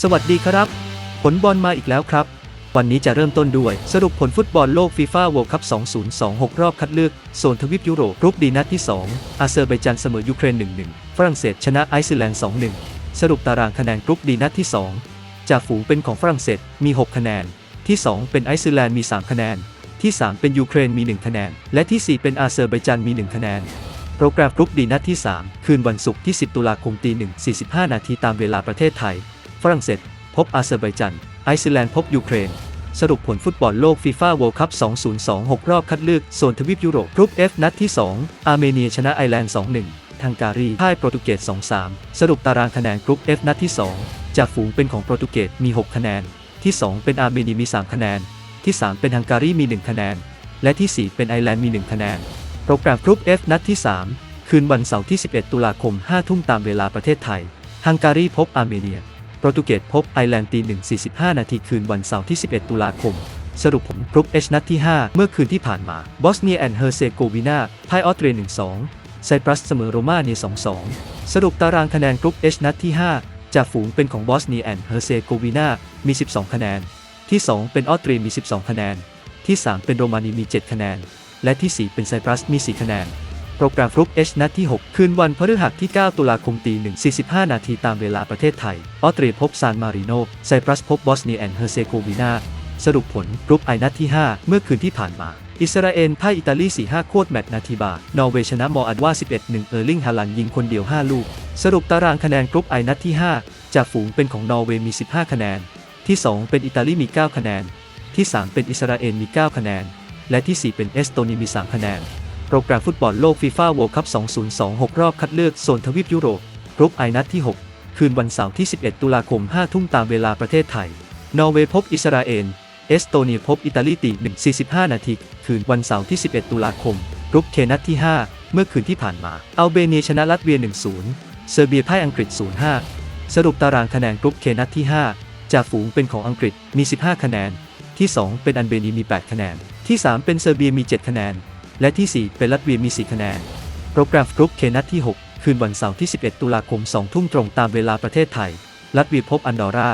สวัสดีครับ ผลบอลมาอีกแล้วครับ วันนี้จะเริ่มต้นด้วยสรุปผลฟุตบอลโลกฟีฟ่า World Cup 2026 รอบคัดเลือก โซนทวีปยุโรปกรุ๊ปดีนัดที่ 2 อาเซอร์ไบจานเสมอยูเครน 1-1 ฝรั่งเศสชนะไอซ์แลนด์ 2-1 สรุปตารางคะแนนกรุ๊ปดีนัดที่ 2จากฝูงเป็นของฝรั่งเศสมี 6 คะแนน ที่ 2 เป็นไอซ์แลนด์มี 3 คะแนน ที่ 3 เป็นยูเครนมี 1 คะแนน และที่ 4 เป็นอาเซอร์ไบจานมี 1 คะแนนโปรแกรมกรุ๊ปดีนัดที่ 3 คืนวันศุกร์ที่ 10 ตุลาคมตี1 45 นาทีตามเวลาประเทศไทย ฝรั่งเศส พบอาเซอร์ไบจัน ไอซ์แลนด์พบยูเครน สรุปผลฟุตบอลโลกฟีฟ่า World Cup 2026 รอบคัดเลือกโซนทวีปยุโรปกรุ๊ป F นัดที่ 2 อาร์เมเนียชนะไอร์แลนด์ 2-1ทังการีพ่ายโปรตุเกส 2-3 สรุปตารางคะแนนกรุ๊ป F นัดที่ 2 จากฝูงเป็นของโปรตุเกสมี 6 คะแนน ที่ 2 เป็นอาร์เมเนียมี 3 คะแนน ที่ 3 เป็นฮังการีมี 1 คะแนน และที่ 4 เป็นไอร์แลนด์มี 1 คะแนน โปรแกรมกรุ๊ป F นัดที่ 3 คืนวันเสาร์ที่ 11 ตุลาคม 5 ทุ่มตามเวลาประเทศไทยฮังการีพบอาร์เมเนีย โปรตุเกสพบไอร์แลนด์ตี1 45 นาทีคืนวันเสาร์ที่ 11 ตุลาคม สรุปผลกรุ๊ป H นัดที่ 5 เมื่อคืนที่ผ่านมา บอสเนียแอนด์เฮอร์เซโกวีนาพ่ายออสเตรีย 1-2 ไซปรัสเสมอโรมาเนีย 2-2 สรุปตารางคะแนนกรุ๊ป H นัดที่ 5 จากฝูงเป็นของบอสเนียแอนด์เฮอร์เซโกวีนามี 12 คะแนน ที่ 2 เป็นออสเตรียมี 12 คะแนน ที่ 3 เป็นโรมาเนียมี 7 คะแนน และที่ 4 เป็นไซปรัสมี 4 คะแนน รแกรมฟลุก H นัดที่ 6 คืนวันพฤหัสที่ 9 ตุลาคมตี1 45 นาทีตามเวลาประเทศไทย ออสเตรียพบซานมาริโน ไซปรัสพบบอสเนียแอนเฮอร์เซโกวีนา สรุปผลกรุ๊ปไอนัดที่ 5 เมื่อคืนที่ผ่านมา อิสราเอลพ่ายอิตาลี 4-5 โคตรแมตช์นาทีบา นอร์เวย์ชนะมออัดว่า 11-1 เออร์ลิงฮาลันยิงคนเดียว 5 ลูก สรุปตารางคะแนนกรุ๊ปไอนัดที่ 5 จากฝูงเป็นของนอร์เวย์มี 15 คะแนน ที่ 2 เป็นอิตาลีมี 9 คะแนน ที่ 3 เป็นอิสราเอลมี 9 คะแนน และที่ 4 เป็นเอสโตเนียมี 3 คะแนน โปรแกรมฟุตบอลโลกฟีฟ่า World Cup 2026 รอบคัดเลือกโซนทวีปยุโรปกรุ๊ปไอนัดที่ 6 คืนวันเสาร์ที่ 11 ตุลาคม 5 ทุ่มตามเวลาประเทศไทย นอร์เวย์พบอิสราเอล เอสโตเนียพบอิตาลีตี1 45 นาที คืนวันเสาร์ที่ 11 ตุลาคมกรุ๊ปเคนัดที่ 5 เมื่อคืนที่ผ่านมา อัลเบเนียชนะลัตเวีย 1-0 เซอร์เบียพ่ายอังกฤษ 0-5 สรุปตารางคะแนนกรุ๊ปเคนัดที่ 5 จากฝูงเป็นของอังกฤษมี 15 คะแนน ที่ 2 เป็นอัลเบเนียมี 8 คะแนน ที่ 3 เป็นเซอร์เบียมี 7 คะแนน และที่ 4 เป็นลัตเวียมี 4 คะแนน โปรแกรมกรุ๊ปเคนัดที่ 6 คืนวันเสาร์ที่ 11 ตุลาคม 2 ทุ่มตรงตามเวลาประเทศไทย ลัตเวียพบอันดอร่า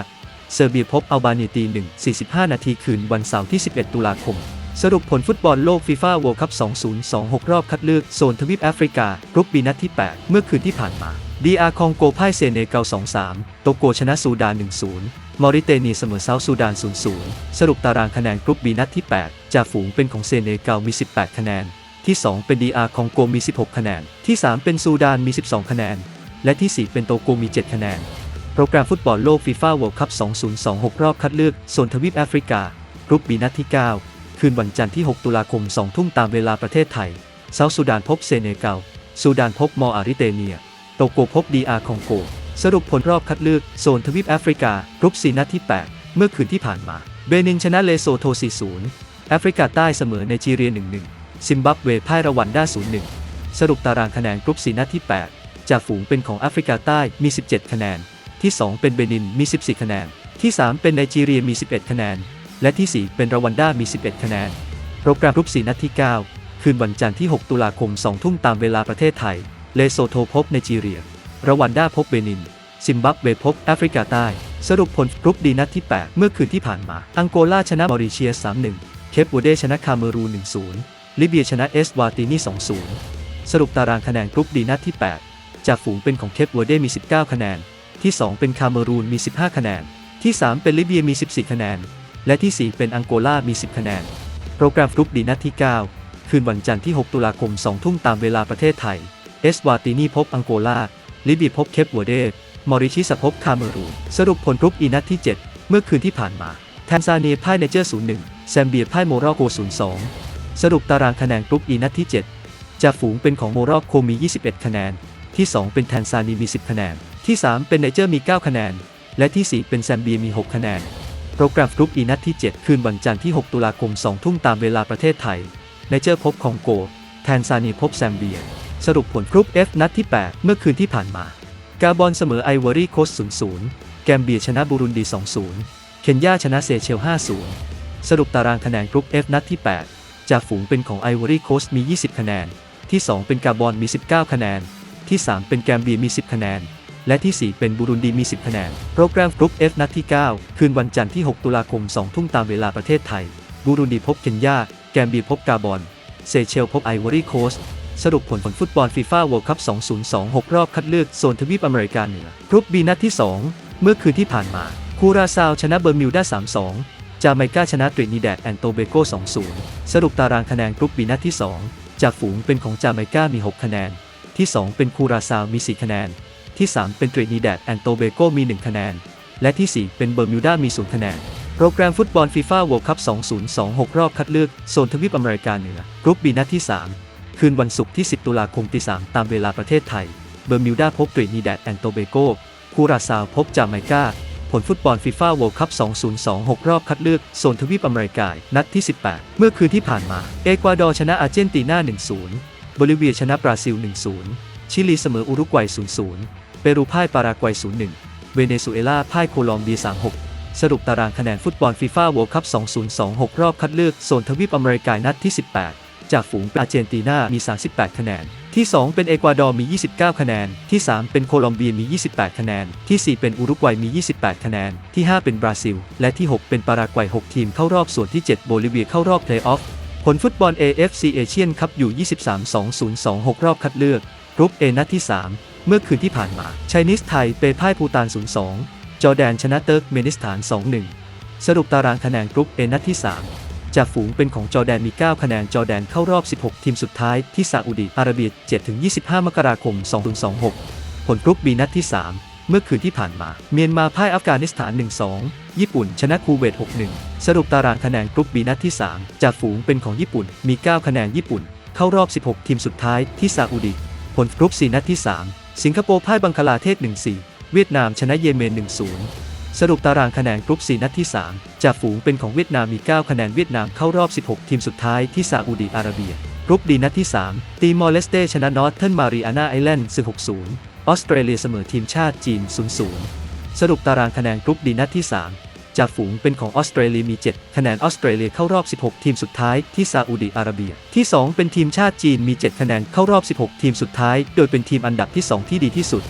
เซอร์เบียพบอัลบาเนียตี1 45 นาทีคืนวันเสาร์ที่ 11 ตุลาคม สรุปผลฟุตบอลโลกฟีฟ่า World Cup 2026 รอบคัดเลือกโซนทวีปแอฟริกากรุ๊ปบีนัดที่ 8 เมื่อคืนที่ผ่านมาดีอาคองโกพ่ายเซเนกัล2-3 โตโกชนะซูดาน 1-0 มอริเตเนียเสมอเซาท์ซูดาน 0-0 สรุปตารางคะแนนกรุ๊ปบีนัดที่ 8จาฝูงเป็นของเซเนกัลมี 18 คะแนน ที่ 2 เป็นดีอาร์คองโกมี 16 คะแนน ที่ 3 เป็นซูดานมี 12 คะแนน และที่ 4 เป็นโตโกมี 7 คะแนน โปรแกรมฟุตบอลโลกฟีฟ่า World Cup 2026 รอบคัดเลือกโซนทวีปแอฟริกากรุ๊ปบีนัดที่ 9 คืนวันจันทร์ที่ 6 ตุลาคม 2 ทุ่มตามเวลาประเทศไทยเซาท์ซูดานพบเซเนกัลซูดานพบมออาริเตเนีย โตโกพบดีอาร์คองโก สรุปผลรอบคัดเลือกโซนทวีปแอฟริกากรุ๊ปซีนัดที่ 8 เมื่อคืนที่ผ่านมา เบนินชนะเลโซโท 4-0 แอฟริกาใต้เสมอไนจีเรีย 1-1 ซิมบับเวพ่ายรวันด้า0-1 สรุปตารางคะแนนกรุ๊ปซีนัดที่ 8 จากฝูงเป็นของแอฟริกาใต้มี 17 คะแนน ที่ 2 เป็นเบนินมี 14 คะแนน ที่ 3 เป็นไนจีเรียมี 11 คะแนน และที่ 4 เป็นรวันด้ามี 11 คะแนน โปรแกรมกรุ๊ป4นัดที่ 9 คืนวันจันทร์ที่ 6 ตุลาคม 2 ทุ่มตามเวลาประเทศไทย เลโซโทพบไนจีเรียรวันด้าพบเบนิน ซิมบับเวพบแอฟริกาใต้ สรุปผลกรุ๊ปดีนัดที่ 8 เมื่อคืนที่ผ่านมา อังโกลาชนะมอริเชียส3-1 เคปวูเดชนะคาเมรูน1-0 ลิเบียชนะเอสวาตินี 2-0 สรุปตารางคะแนนกรุ๊ปดีนัดที่ 8 จากฝูงเป็นของเคปวูเดมี 19 คะแนน ที่ 2 เป็นคาเมรูนมี 15 คะแนน ที่ 3 เป็นลิเบียมี 14 คะแนน และที่ 4 เป็นอังโกลา มี 10 คะแนน โปรแกรมกรุ๊ปดีนัดที่ 9 คืนวันจันทร์ที่ 6 ตุลาคม 2 ทุ่มตามเวลาประเทศไทย เอสวาตินีพบอังโกลา ลิเบียพบเคปวูเดมอริชิสพบคาเมรูน สรุปผลกรุ๊ปอีนัดที่ 7 เมื่อคืนที่ผ่านมา แทนซาเนียพ่ายไนเจอร์ 0-1 แซมเบียพ่ายโมร็อกโก 0-2 สรุปตารางคะแนนกรุ๊ปอีนัดที่ 7 จากฝูงเป็นของโมร็อกโกมี 21 คะแนน ที่ 2 เป็นแทนซาเนียมี 10 คะแนน ที่ 3 เป็นไนเจอร์มี 9 คะแนน และที่ 4 เป็นแซมเบียมี 6 คะแนน โปรแกรมกรุ๊ปอีนัดที่ 7 คืนวันจันทร์ที่ 6 ตุลาคม 2 ทุ่มตามเวลาประเทศไทยไนเจอร์พบคองโก แทนซาเนียพบแซมเบีย สรุปผลกรุ๊ป F นัดที่ 8 เมื่อคืนที่ผ่านมากาบอนเสมอไอวอรี่โคสต์0-0 แกมเบียชนะบูรุนดี 2-0 เคนยาชนะเซเชล 5-0 สรุปตารางคะแนนกรุ๊ป F นัดที่ 8 จากฝูงเป็นของไอวอรี่โคสต์มี 20 คะแนน ที่ 2 เป็นกาบอนมี 19 คะแนน ที่ 3 เป็นแกมเบียมี 10 คะแนน และที่ 4 เป็นบุรุนดีมี 10 คะแนน โปรแกรมกรุ๊ป F นัดที่ 9 คืนวันจันทร์ที่ 6 ตุลาคม 2 ทุ่มตามเวลาประเทศไทยบุรุนดีพบเคนยา แกมบีพบกาบอน เซเชลพบไอวอรี่โคสต์สรุปผลผลฟุตบอลฟีฟ่าเวิลด์คัพ 2026 รอบคัดเลือกโซนทวีปอเมริกาเหนือกรุ๊ป B นัดที่ 2 เมื่อคืนที่ผ่านมา คูราซาวชนะเบอร์มิวดา 3-2 จาไมกาชนะตรินิแดดแอนโตเบโก 2-0 สรุปตารางคะแนนกรุ๊ป B นัดที่ 2 จากฝูงเป็นของจาไมกามี 6 คะแนน ที่ 2 เป็นคูราซาวมี 4 คะแนน ที่ 3 เป็นตรินิแดดแอนโตเบโกมี 1 คะแนน และที่ 4 เป็นเบอร์มิวดามี 0 คะแนน โปรแกรมฟุตบอลฟีฟ่าเวิลด์คัพ 2026 รอบคัดเลือกโซนทวีปอเมริกาเหนือกรุ๊ป B นัดที่ 3 คืนวันศุกร์ที่ 10 ตุลาคมตี3ตามเวลาประเทศไทย เบอร์มิวดาพบตรินิแดดแอนโตเบโกคูราซาวพบจาไมกา ผลฟุตบอลฟีฟ่าเวิลด์คัพ 2026 รอบคัดเลือกโซนทวีปอเมริกา นัดที่ 18 เมื่อคืนที่ผ่านมา เอกวาดอร์ชนะอาร์เจนตินา 1-0 โบลิเวียชนะบราซิล 1-0 ชิลีเสมออุรุกวัย 0-0 เปรูพ่ายปารากวัย 0-1 เวเนซุเอลาพ่ายโคลอมเบีย 3-6 สรุปตารางคะแนนฟุตบอลฟีฟ่าเวิลด์คัพ 2026 รอบคัดเลือกโซนทวีปอเมริกา นัดที่ 18 จากฝูงเป็นอาร์เจนตินา มี 38 คะแนน ที่ 2 เป็นเอกวาดอร์ มี 29 คะแนน ที่ 3 เป็นโคลอมเบีย มี 28 คะแนน ที่ 4 เป็นอุรุกวัย มี 28 คะแนน ที่ 5 เป็นบราซิล และที่ 6 เป็นปารากวัย 6 ทีมเข้ารอบ ส่วนที่ 7 โบลิเวียเข้ารอบเพลย์ออฟ ผลฟุตบอล AFC เอเชียนคัพอยู่ 23-2026 รอบคัดเลือกกรุ๊ป A นัดที่ 3 เมื่อคืนที่ผ่านมาไชนิสไทยเปพ่ายภูตาน 0-2 จอร์แดนชนะเติร์กเมนิสถาน 2-1 สรุปตารางคะแนนกรุ๊ป A นัดที่ 3 จากฝูงเป็นของจอแดนมี 9 คะแนน จอแดนเข้ารอบ 16 ทีมสุดท้ายที่ซาอุดิอาระเบีย 7-25 มกราคม 2026 ผลกรุ๊ป B นัดที่ 3 เมื่อคืนที่ผ่านมา เมียนมาพ่ายอัฟกานิสถาน 1-2 ญี่ปุ่น ชนะคูเวต 6-1 สรุปตารางคะแนนกรุ๊ป B นัดที่ 3 จากฝูงเป็นของญี่ปุ่น มี 9 คะแนนญี่ปุ่น เข้ารอบ 16 ทีมสุดท้ายที่ซาอุดิผลกรุ๊ป C นัดที่ 3 สิงคโปร์พ่ายบังคลาเทศ 1-4 เวียดนามชนะเยเมน 1-0 สรุปตารางคะแนนกรุ๊ป C นัดที่ 3 จากฝูงเป็นของเวียดนามมี 9 คะแนนเวียดนามเข้ารอบ 16 ทีมสุดท้ายที่ซาอุดิอาระเบียกรุ๊ปดีนัดที่ 3 ตีมอร์เลสเตชนะนอร์เทิร์นมารีอานาไอแลนด์6 0 ออสเตรเลียเสมอทีมชาติจีน 0-0 สรุปตารางคะแนนกรุ๊ปดีนัดที่ 3 จากฝูงเป็นของออสเตรเลียมี 7 คะแนนออสเตรเลียเข้ารอบ 16 ทีมสุดท้ายที่ซาอุดิอาระเบีย ที่ 2 เป็นทีมชาติจีนมี 7 คะแนนเข้ารอบ 16 ทีมสุดท้าย โดยเป็นทีมอันดับที่ 2 ที่ดีที่สุด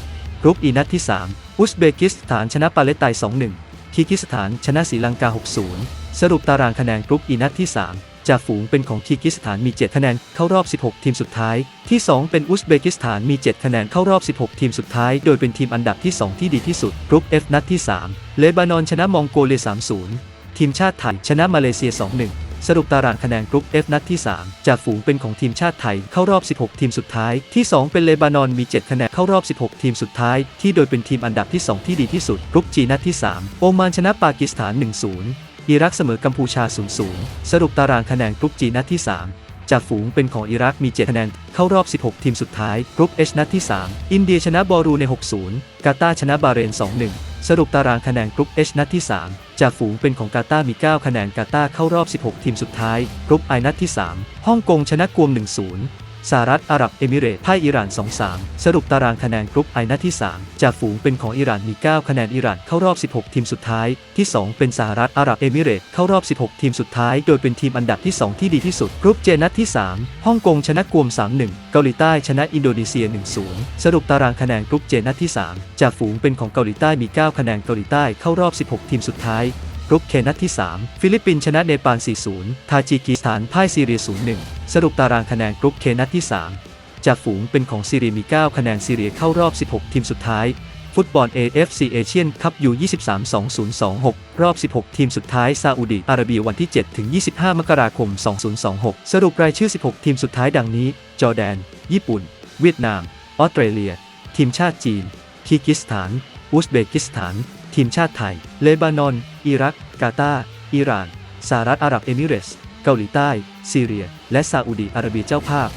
กรุ๊ปอีนัดที่ 3 อุซเบกิสถานชนะปาเลตไต2-1 คีกิสถานชนะศรีลังกา 6-0 สรุปตารางคะแนนกรุ๊ปอีนัดที่ 3 จากฝูงเป็นของคีกิสถานมี 7 คะแนนเข้ารอบ 16 ทีมสุดท้าย ที่ 2 เป็นอุซเบกิสถานมี 7 คะแนนเข้ารอบ 16 ทีมสุดท้าย โดยเป็นทีมอันดับที่ 2 ที่ดีที่สุดกรุ๊ป F นัดที่ 3 เลบานอนชนะมองโกเลีย 3-0 ทีมชาติไทยชนะมาเลเซีย 2-1 สรุปตารางคะแนนกรุ๊ป F นัดที่ 3 จากฝูงเป็นของทีมชาติไทยเข้ารอบ 16 ทีมสุดท้าย ที่ 2 เป็นเลบานอนมี 7 คะแนนเข้ารอบ 16 ทีมสุดท้าย ที่โดยเป็นทีมอันดับที่ 2 ที่ดีที่สุดกรุ๊ป G นัดที่ 3 โอมานชนะปากีสถาน 1-0 อิรักเสมอกัมพูชา 0-0 สรุปตารางคะแนนกรุ๊ป G นัดที่ 3 จากฝูงเป็นของอิรักมี 7 คะแนน เข้ารอบ 16 ทีมสุดท้ายกรุ๊ป H นัดที่ 3 อินเดียชนะบอรูใน 60 กาตาร์ชนะบาเรน 2-1 สรุปตารางคะแนนกรุ๊ป H นัดที่ 3 จากฝูงเป็นของกาตาร์มี 9 คะแนนกาตาร์เข้ารอบ 16 ทีมสุดท้ายกรุ๊ป I นัดที่ 3 ฮ่องกงชนะกวม 1-0 สหรัฐอาหรับเอมิเรตส์พ่ายอิหร่าน 2-3 สรุปตารางคะแนนกรุ๊ป I นัดที่ 3 จากฝูงเป็นของอิหร่านมี 9 คะแนนอิหร่านเข้ารอบ 16 ทีมสุดท้าย ที่ 2 เป็นสหรัฐอาหรับเอมิเรตส์เข้ารอบ 16 ทีมสุดท้าย โดยเป็นทีมอันดับที่ 2 ที่ดีที่สุดกรุ๊ป J นัดที่ 3 ฮ่องกงชนะกวม 3-1 เกาหลีใต้ชนะอินโดนีเซีย 1-0 สรุปตารางคะแนนกรุ๊ป J นัดที่ 3 จากฝูงเป็นของเกาหลีใต้มี 9 คะแนนเกาหลีใต้เข้ารอบ 16 ทีมสุดท้ายกรุ๊ปเคนัดที่ 3 ฟิลิปปินส์ชนะเนปาล 4-0 ทาจิกิสถานพ่ายซีเรีย 0-1 สรุปตารางคะแนนกรุ๊ปเคนัดที่ 3 จากฝูงเป็นของซีเรียมี 9 คะแนนซีเรียเข้ารอบ 16 ทีมสุดท้าย ฟุตบอล AFC เอเชียนคัพยู23-2026 รอบ 16 ทีมสุดท้ายซาอุดิอาระเบียวันที่7-25 มกราคม 2026 สรุปรายชื่อ 16 ทีมสุดท้ายดังนี้ จอร์แดน ญี่ปุ่น เวียดนาม ออสเตรเลีย ทีมชาติจีนคีร์กิสถาน อุซเบกิสถาน ทีมชาติไทย เลบานอน อิรัก กาตาร์อิหร่านสหรัฐอาหรับเอมิเรตส์ เกาหลีใต้ ซีเรีย และซาอุดีอาระเบียเจ้าภาพ